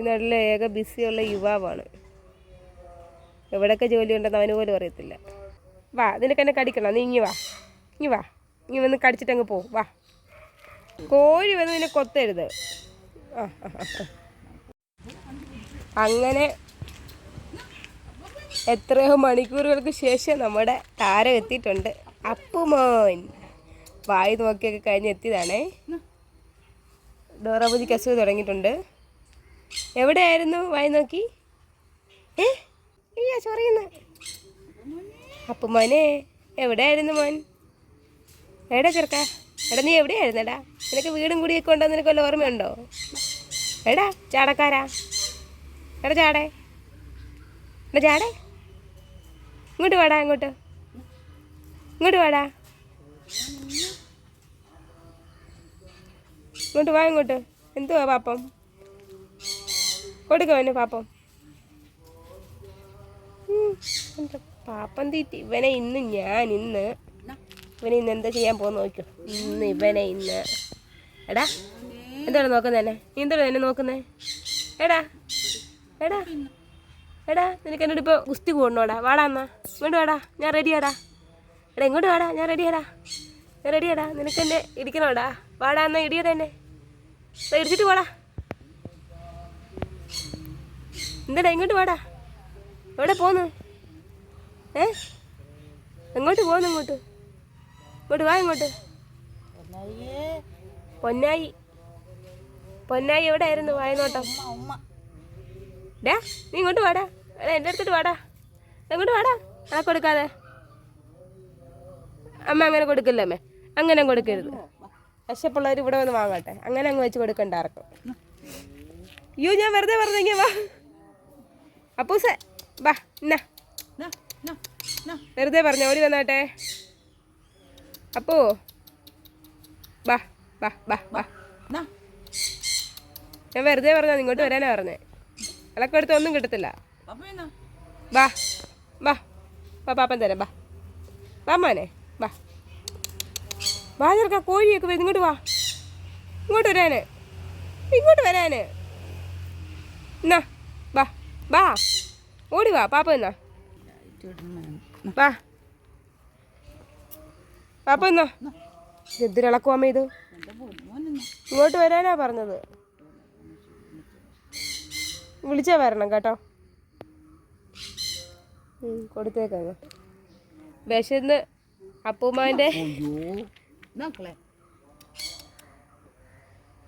ഈ നാട്ടിലെ ഏക ബിസിയുള്ള യുവാവാണ്. എവിടെയൊക്കെ ജോലി ഉണ്ടെന്ന് അവന് പോലും അറിയത്തില്ല. വാ നിനക്ക് എന്നെ കടിക്കണം? നീ ഇങ്ങി വാ. ഇങ്ങി വാ. ഇങ്ങി വന്ന് കടിച്ചിട്ട് അങ്ങ് പോ. വാ. കോഴി വന്ന് നിന്നെ കൊത്തരുത്. അങ്ങനെ എത്രയോ മണിക്കൂറുകൾക്ക് ശേഷം നമ്മുടെ താരം എത്തിയിട്ടുണ്ട്. അപ്പുമോൻ. വായി നോക്കിയൊക്കെ കഴിഞ്ഞ് എത്തിയതാണേ. ഡോറാബുജി കസു തുടങ്ങിയിട്ടുണ്ട്. എവിടെയായിരുന്നു വായി നോക്കി? ഏ? അയ്യാ ചൊറിയുന്നു. അപ്പു മോനെ എവിടെയായിരുന്നു മോൻ? എവിടെ ചെറുക്ക? എടാ നീ എവിടെയായിരുന്നെടാ? നിനക്ക് വീടും കൂടിയൊക്കെ ഉണ്ടോ നിനക്ക് വല്ല ഓർമ്മയുണ്ടോ? എടാ ചാടക്കാരാ എടാ ചാടേ. എടാ ചാടേ. ഇങ്ങോട്ട് വാടാ ഇങ്ങോട്ട് ഇങ്ങോട്ട് വാടാ. ഇങ്ങോട്ട് വാ ഇങ്ങോട്ട്. എന്തുവാ പാപ്പം? കൊടുക്കവന് പാപ്പം. പാപ്പം തീറ്റി. ഇവനെ ഇന്ന് ഞാൻ ഇന്ന് ഇവനെ ഇന്ന് എന്താ ചെയ്യാൻ പോകുന്ന നോക്കൂ. ഇന്ന് ഇവനെ ഇന്ന്. എടാ എന്താണ് നോക്കുന്നത് എന്നെ? നീ എന്താണ് എന്നെ നോക്കുന്നേ? എടാ എടാ എടാ നിനക്ക് എന്നോട് ഇപ്പോൾ ഗുസ്തി കൂടണോടാ വാടാ എന്നാ. ഇങ്ങോട്ട് വാടാ. ഞാൻ റെഡിയാടാ എടാ ഇങ്ങോട്ട് വാടാ. ഞാൻ റെഡിയാടാ ഞാൻ റെഡിയാടാ നിനക്ക് എന്നെ ഇടിക്കണോടാ. വാടാ എന്നാ ഇടിയടാ എന്നെ. ഇടിച്ചിട്ട് വാടാ എന്താടാ ഇങ്ങോട്ട് വാടാ? എവിടെ പോന്ന്? ഏ? എങ്ങോട്ട് പോന്നു ഇങ്ങോട്ട്? ഇങ്ങോട്ട് വാ ഇങ്ങോട്ട്. പൊന്നായി. പൊന്നായി എവിടെ ആയിരുന്നു വായനോട്ടം? ഡാ നീ ഇങ്ങോട്ട് വാടാ. എടാ എന്റെ അടുത്തോട്ട് വാടാ. എങ്ങോട്ട് വാടാ? ആ കൊടുക്കാതെ. അമ്മ അങ്ങനെ കൊടുക്കില്ല അമ്മേ. അങ്ങനെ കൊടുക്കരുത്. വിശപ്പുള്ളവർ ഇവിടെ വന്ന് വാങ്ങട്ടെ. അങ്ങനെ അങ്ങ് വെച്ച് കൊടുക്കണ്ട ആർക്കും. അയ്യോ ഞാൻ വെറുതെ പറഞ്ഞെങ്കിൽ വാ. അപ്പൂസേ വാ എന്നാ വെറുതെ പറഞ്ഞ ഓടി വന്നാട്ടെ. അപ്പോ വാ വാ വാ വാ. ഞാൻ വെറുതെ പറഞ്ഞാ ഇങ്ങോട്ട് വരാനാ പറഞ്ഞേ. ഇളക്കം എടുത്ത് ഒന്നും കിട്ടത്തില്ല. വാ വാ. വാ പാപ്പൻ തരാം വാ. വാ മോനെ വാ. വാ ചെറുക്ക കോഴിയൊക്കെ വരും. ഇങ്ങോട്ട് വാ. ഇങ്ങോട്ട് വരാന്. ഇങ്ങോട്ട് വരാന്. എന്നാ വാ. ഓടി വാ പാപ്പ എന്നാ വാ. പാപ്പ എന്നാ എന്തിനിളക്കും അമ്മ ഇത്. ഇങ്ങോട്ട് വരാനാ പറഞ്ഞത്. വിളിച്ചാ വരണം കേട്ടോ. കൊടുത്തേക്കാ. വിശന്ന് അപ്പൂമാന്റെ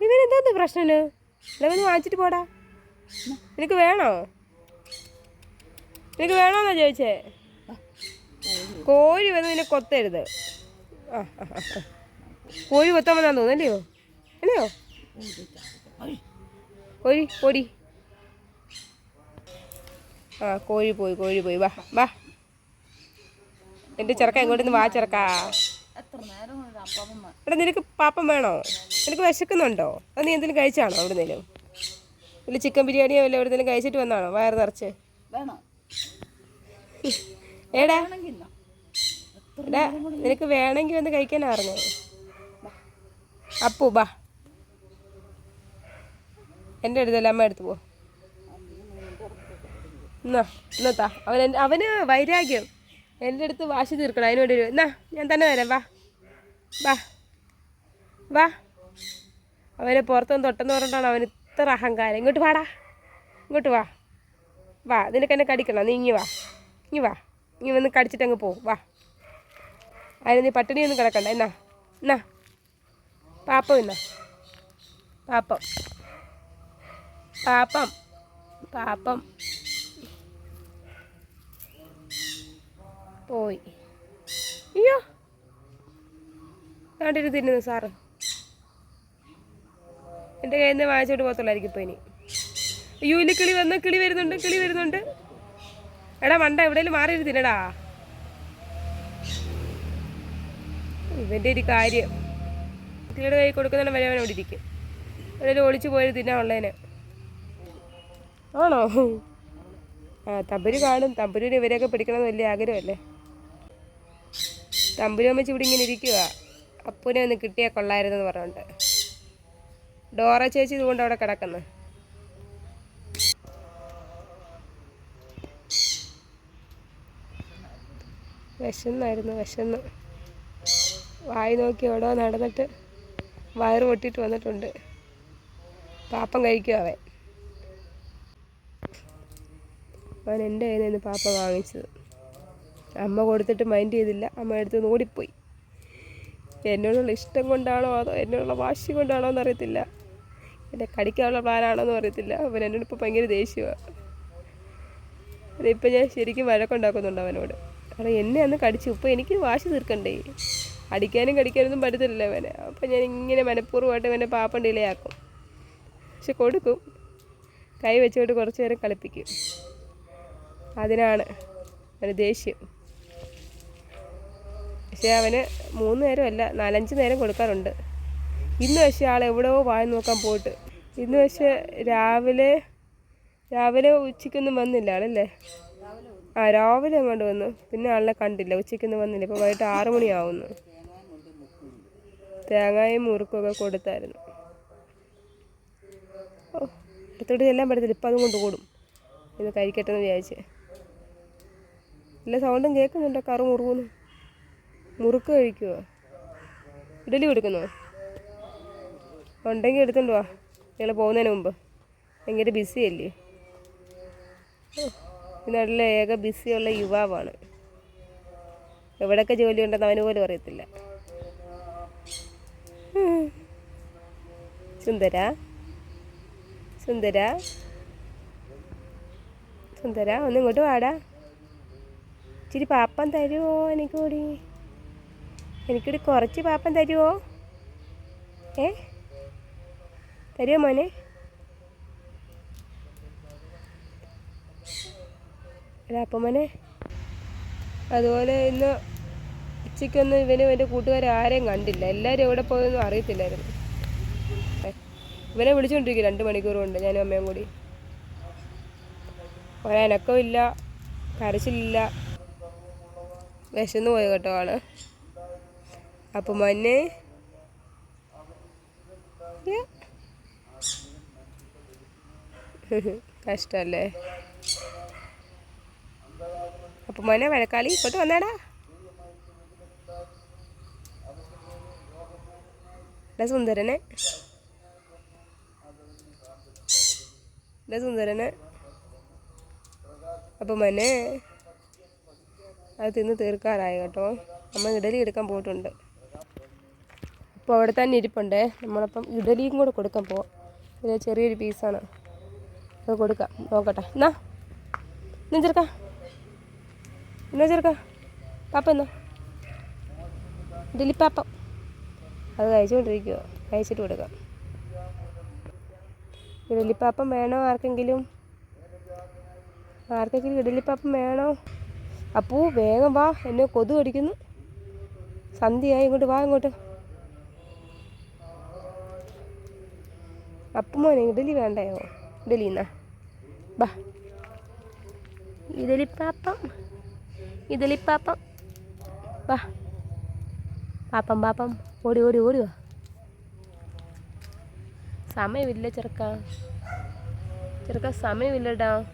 ഇവനെന്തോന്ന് പ്രശ്നന് ഇവന് വാങ്ങിച്ചിട്ട് പോടാ. നിനക്ക് വേണോ? നിനക്ക് വേണോന്നാ ചോദിച്ചേ? കോഴി വന്ന് നിന്നെ കൊത്തരുത്. ആ. കോഴി കൊത്താൻ വന്നാന്ന് തോന്നല്ലയോ അല്ലയോ? കോഴി പൊടി ആ കോഴി പോയി കോഴി പോയി. വാ വാ. എന്റെ ചെറുക്ക എങ്ങോട്ടൊന്ന് വാ ചെറുക്കാ. എടാ നിനക്ക് പാപ്പം വേണോ? നിനക്ക് വിശക്കുന്നുണ്ടോ? അത് നീ എന്തെങ്കിലും കഴിച്ചാണോ എവിടുന്നേലും വല്ല ചിക്കൻ ബിരിയാണിയോ അവിടെ എവിടുന്നേലും കഴിച്ചിട്ട് വന്നാണോ? വയറ് നിറച്ച്? ഏടാ എടാ. നിനക്ക് വേണമെങ്കിൽ വന്ന് കഴിക്കാൻ അറിഞ്ഞോ അപ്പു ബാ. എന്റെ അടുത്തല്ല അമ്മ എടുത്ത് പോ. എന്നാ എന്നാ അവൻ അവന് വൈരാഗ്യം. എന്റെ അടുത്ത് വാശി തീർക്കണം. അതിന് വേണ്ടി എന്നാ ഞാൻ തന്നെ തരാം വാ. വാ. വാ. അവനെ പുറത്തൊന്ന് തൊട്ടെന്ന് പറഞ്ഞിട്ടാണ് അവന് ഇത്ര അഹങ്കാരം. ഇങ്ങോട്ട് വാടാ. ഇങ്ങോട്ട് വാ. വാ നിനക്ക് എന്നെ കടിക്കണം. നീങ്ങി വാ. ഇങ്ങി വാ. ഇനി വന്ന് കടിച്ചിട്ട് അങ്ങ് പോ വാ. അതിന് നീ പട്ടിണിയൊന്നും കിടക്കണ്ട. എന്നാ? എന്നാ? പാപ്പം എന്നാ? പാപ്പം. പാപ്പം. പാപ്പം. പോയി. അയ്യോ. നാട്ടിൽ തിന്നുന്നു സാറ്? എന്റെ കയ്യിൽ നിന്ന് വാങ്ങിച്ചോട്ട് പോകത്തുള്ളായിരിക്കും ഇപ്പോൾ ഇനി. അയ്യോ ഇനി കിളി വന്ന് കിളി വരുന്നുണ്ട് കിളി വരുന്നുണ്ട്. എടാ മണ്ട എവിടെയെങ്കിലും മാറിയിരുത്തിനടാ ഇവന്റെ ഒരു കാര്യം. കുട്ടികളുടെ കൈ കൊടുക്കുന്ന വരെ അവൻ ഇരിക്കും. എവിടെയെങ്കിലും ഒളിച്ചു പോയത് തിന്നാ ഉള്ളതിന്. ആണോ? ആ തമ്പുരു കാണും. തമ്പുരുവിന് ഇവരെയൊക്കെ പിടിക്കണമെന്ന് വലിയ ആഗ്രഹമല്ലേ? തമ്പുരു അമ്മച്ചി ഇവിടെ ഇങ്ങനെ ഇരിക്കുക അപ്പൂനെ ഒന്ന് കിട്ടിയാൽ കൊള്ളായിരുന്നെന്ന് പറഞ്ഞുകൊണ്ട് ഡോറ ചേച്ചി ഇതുകൊണ്ട് അവിടെ കിടക്കുന്നു. വിശന്നായിരുന്നു വിശന്ന്. വായി നോക്കി എവിടെ നടന്നിട്ട് വയറ് പൊട്ടിയിട്ട് വന്നിട്ടുണ്ട്. പാപ്പം കഴിക്കും അവൻ. അവൻ എന്റെ കയ്യിൽ നിന്ന് പാപ്പ വാങ്ങിച്ചത്. അമ്മ കൊടുത്തിട്ട് മൈൻഡ് ചെയ്തില്ല. അമ്മ എടുത്ത് ഓടിപ്പോയി എന്നോടുള്ള ഇഷ്ടം കൊണ്ടാണോ അതോ എന്നോടുള്ള വാശി കൊണ്ടാണോ എന്നറിയത്തില്ല. എന്നെ കടിക്കാനുള്ള പ്ലാനാണോ എന്ന് അറിയത്തില്ല. അവൻ എന്നോട് ഇപ്പോൾ ഭയങ്കര ദേഷ്യമാണ് അതിപ്പോൾ ഞാൻ ശരിക്കും വഴക്കുണ്ടാക്കുന്നുണ്ട് അവനോട്. കാരണം എന്നെ അന്ന് കടിച്ചു. ഇപ്പോൾ എനിക്ക് വാശി തീർക്കണ്ടേ? അടിക്കാനും കടിക്കാനൊന്നും പറ്റത്തില്ല അവനെ. അപ്പം ഞാൻ ഇങ്ങനെ മനഃപൂർവമായിട്ട് അവനെ പാപ്പം ഡിലേ പക്ഷെ കൊടുക്കും. കൈ വെച്ചുകൊണ്ട് കുറച്ച് നേരം കളിപ്പിക്കും. അതിനാണ് അവന് ദേഷ്യം. പക്ഷേ അവന് മൂന്ന് നേരമല്ല നാലഞ്ച് നേരം കൊടുക്കാറുണ്ട്. ഇന്ന് പക്ഷേ ആൾ എവിടെയോ വായി നോക്കാൻ പോയിട്ട്. ഇന്ന് പക്ഷേ രാവിലെ രാവിലെ ഉച്ചയ്ക്കൊന്നും വന്നില്ല ആളല്ലേ? ആ രാവിലെ അങ്ങോട്ട് വന്നു. പിന്നെ ആളെ കണ്ടില്ല. ഉച്ചയ്ക്കൊന്നും വന്നില്ല. ഇപ്പോൾ വൈകിട്ട് ആറു മണിയാവുന്നു. തേങ്ങയും മുറുക്കൊക്കെ കൊടുത്തായിരുന്നു. ഓ അടുത്തോട്ട് ചെല്ലാൻ പറ്റത്തില്ല. ഇപ്പം അതും കൊണ്ട് കൂടും. ഇത് കഴിക്കട്ടെ എന്ന് വിചാരിച്ച്. എല്ലാ സൗണ്ടും കേൾക്കുന്നുണ്ടോ? കറു മുറുകുന്നു. മുറുക്ക് കഴിക്കുമോ ഇഡലി കൊടുക്കുന്നോ? ഉണ്ടെങ്കിൽ എടുത്തോണ്ട് വാ. നിങ്ങൾ പോകുന്നതിന് മുമ്പ്. ഭയങ്കര ബിസി അല്ലേ? ഈ നാട്ടിലെ ഏക ബിസിയുള്ള യുവാവാണ്. എവിടെയൊക്കെ ജോലി ഉണ്ടെന്ന് അവന് പോലും അറിയത്തില്ല. സുന്ദര? സുന്ദര? സുന്ദര ഒന്ന് ഇങ്ങോട്ട് വാടാ. ഇച്ചിരി പാപ്പം തരുമോ എനിക്ക് കൂടി എനിക്കൂടി കുറച്ച് പാപ്പം തരുമോ ഏ? തരുമോ മോനെ? എടാ അപ്പം മോനെ അതുപോലെ ഇന്ന് ഉച്ചയ്ക്കൊന്നും ഇവനും എന്റെ കൂട്ടുകാരെ ആരെയും കണ്ടില്ല. എല്ലാവരും എവിടെ പോയെന്നും അറിയത്തില്ലായിരുന്നു. ഇവനെ വിളിച്ചുകൊണ്ടിരിക്കും രണ്ട് മണിക്കൂർ കൊണ്ട് ഞാനും അമ്മയും കൂടി. ഒരനക്കവും ഇല്ല കരച്ചിലില്ല. വിശന്നു പോയ കേട്ടോ ആണ് അപ്പം മന്നെ കഷ്ടല്ലേ? അപ്പം മോനെ വഴക്കാളി ഇങ്ങോട്ട് വന്നാടാ. എടാ സുന്ദരനെ. എടാ സുന്ദരനെ. അപ്പം മോനെ അത് തിന്ന് തീർക്കാറായി കേട്ടോ. അമ്മ ഇഡലി എടുക്കാൻ പോയിട്ടുണ്ട്. അപ്പോൾ അവിടെ തന്നെ ഇരിപ്പുണ്ടേ. നമ്മളപ്പം ഇഡലിയും കൂടെ കൊടുക്കാൻ പോവാം. ചെറിയൊരു പീസാണ് അത് കൊടുക്കാം. നോക്കട്ടെ. എന്നാ ചെറുക്ക എന്നാ ചെറുക്ക? പാപ്പ എന്നോ? ഇഡലി പാപ്പം അത് കഴിച്ചുകൊണ്ടിരിക്കുക കഴിച്ചിട്ട് കൊടുക്കാം. ഇഡലിപ്പാപ്പം വേണോ ആർക്കെങ്കിലും? ആർക്കെങ്കിലും ഇഡലിപ്പാപ്പം വേണോ? അപ്പൂ വേഗം വാ. എന്നെ കൊതു കടിക്കുന്നു സന്ധ്യയായി. ഇങ്ങോട്ട് വാ ഇങ്ങോട്ട്. അപ്പം മോനെ ഇഡലി വേണ്ടയോ? ഇഡലി എന്നാ ബാ. ഇഡലിപ്പാപ്പം ഇഡലിപ്പാപ്പം വാ. പാപ്പം പാപ്പം. ഓടി ഓടി ഓടി വാ. സമയമില്ല ചെറുക്ക. ചെറുക്ക സമയമില്ലടാ.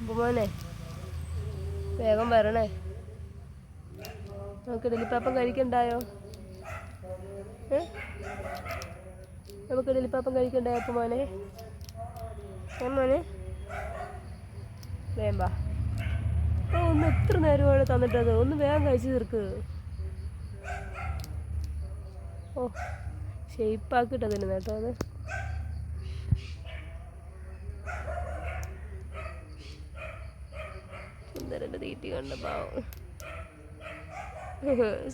മോനെ വേഗം വരണേ. നമുക്ക് ഇഡലിപ്പാപ്പം കഴിക്കണ്ടായോ? നമുക്ക് ഇഡലിപ്പാപ്പം കഴിക്കണ്ടായോ അപ്പം മോനെ മോനെ? വേഗം വാ ഓ ഒന്ന് എത്ര നേരമാണ് തന്നിട്ടത്? ഒന്ന് വേഗം കഴിച്ചു തീർക്ക്. ഓ ഷെയ്പ്പാക്കിയിട്ട് തരുന്ന കേട്ടോ അത്. സുന്ദരന്റെ തീറ്റി കണ്ട പാവം.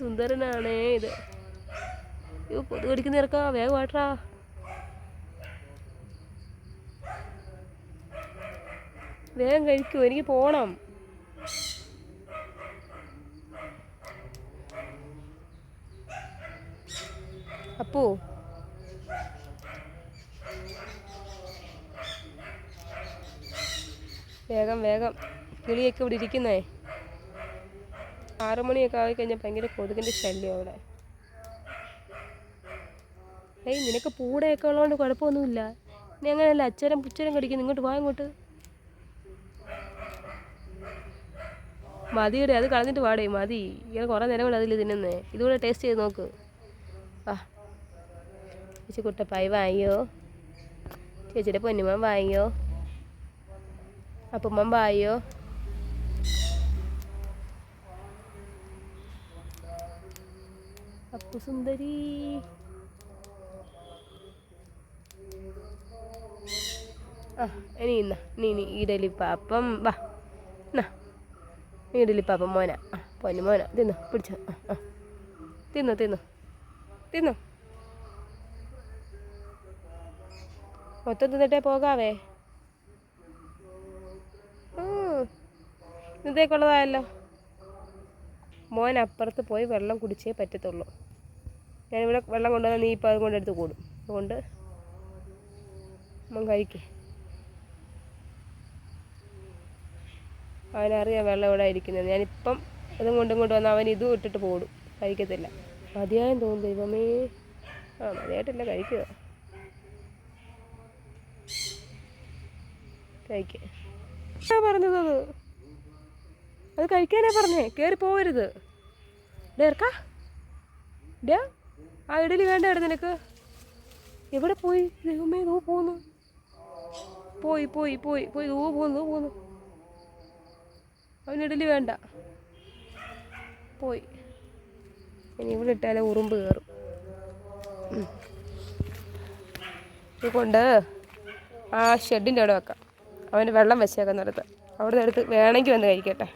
സുന്ദരനാണേ ഇത്. അയ്യോ കൊതു കടിക്കുന്ന ഇറക്കാ വേഗം വാട്ടാ വേഗം കഴിക്കൂ എനിക്ക് പോണം. അപ്പോ? വേഗം വേഗം. കിളിയൊക്കെ ഇവിടെ ഇരിക്കുന്നേ. ആറുമണിയൊക്കെ ആയി കഴിഞ്ഞാൽ ഭയങ്കര കൊതുകിന്റെ ശല്യം അവിടെ. ഏയ് നിനക്ക് പൂടയൊക്കെ ഉള്ളതുകൊണ്ട് കുഴപ്പമൊന്നുമില്ല. നീ അങ്ങനെയല്ല അച്ചരം പുച്ചരം കടിക്കുന്നു. ഇങ്ങോട്ട് വാ ഇങ്ങോട്ട്. മതിയുടെ അത് കളഞ്ഞിട്ട് പാടേ മതി. ഇങ്ങനെ കുറേ നേരം കൊണ്ട് അതിൽ തിന്നുന്നേ. ഇതുകൂടെ ടേസ്റ്റ് ചെയ്ത് നോക്ക്. ആ. ചേച്ചി കുട്ടപ്പായി വാങ്ങിയോ? ചേച്ചിയുടെ പൊന്നുമൻ വാങ്ങിയോ? അപ്പമ്മൻ വായോ അപ്പു സുന്ദരി. ആ ഇനി ഇന്ന നീ നീ ഇഡലിപ്പാപ്പം വാ. ഇഡലിപ്പാപ്പം മോന. ആ പൊന്നു മോന. തിന്നു പിടിച്ചു. തിന്നു തിന്നു. തിന്നു. മൊത്തം തിന്നിട്ടേ പോകാവേ? ഇന്നത്തേക്കുള്ളതായല്ലോ. മോൻ അപ്പുറത്ത് പോയി വെള്ളം കുടിച്ചേ പറ്റത്തുള്ളൂ. ഞാനിവിടെ വെള്ളം കൊണ്ടുവന്നാൽ നീ ഇപ്പോൾ അതും കൊണ്ടെടുത്ത് കൂടും. അതുകൊണ്ട് മോൻ കഴിക്കേ. അവനറിയാം വെള്ളം ഇവിടെ ഇരിക്കുന്നത്. ഞാനിപ്പം ഇതും കൊണ്ടും കൊണ്ട് വന്നാൽ അവൻ ഇതും ഇട്ടിട്ട് പോടും. കഴിക്കത്തില്ല. മതിയായും തോന്നുന്നു ദൈവമേ. ആ മതിയായിട്ടില്ല കഴിക്കുക. കഴിക്ക. പറഞ്ഞത് അത്? അത് കഴിക്കാനാ പറഞ്ഞേ. കയറി പോവരുത്. ഡേർക്ക ഡേ ആ ഇഡലി വേണ്ട ഇവിടെ നിനക്ക്? എവിടെ പോയി? ദൈവമേ നോ പോന്നു. പോയി പോയി പോയി പോയി ദൂ പോന്നു പോന്നു. അവന് വേണ്ട. പോയി. ഇനി ഇവിടെ ഇട്ടാലേ ഉറുമ്പ് കയറും ഇതുകൊണ്ട് ഇത് കൊണ്ട് ആ ഷെഡിന്റെ അവിടെ വെക്കാം. അവന് വെള്ളം വെച്ചേക്കുന്നിടത്ത്. അവിടെ നിന്ന് എടുത്ത് വേണമെങ്കിൽ വന്ന് കഴിക്കട്ടെ.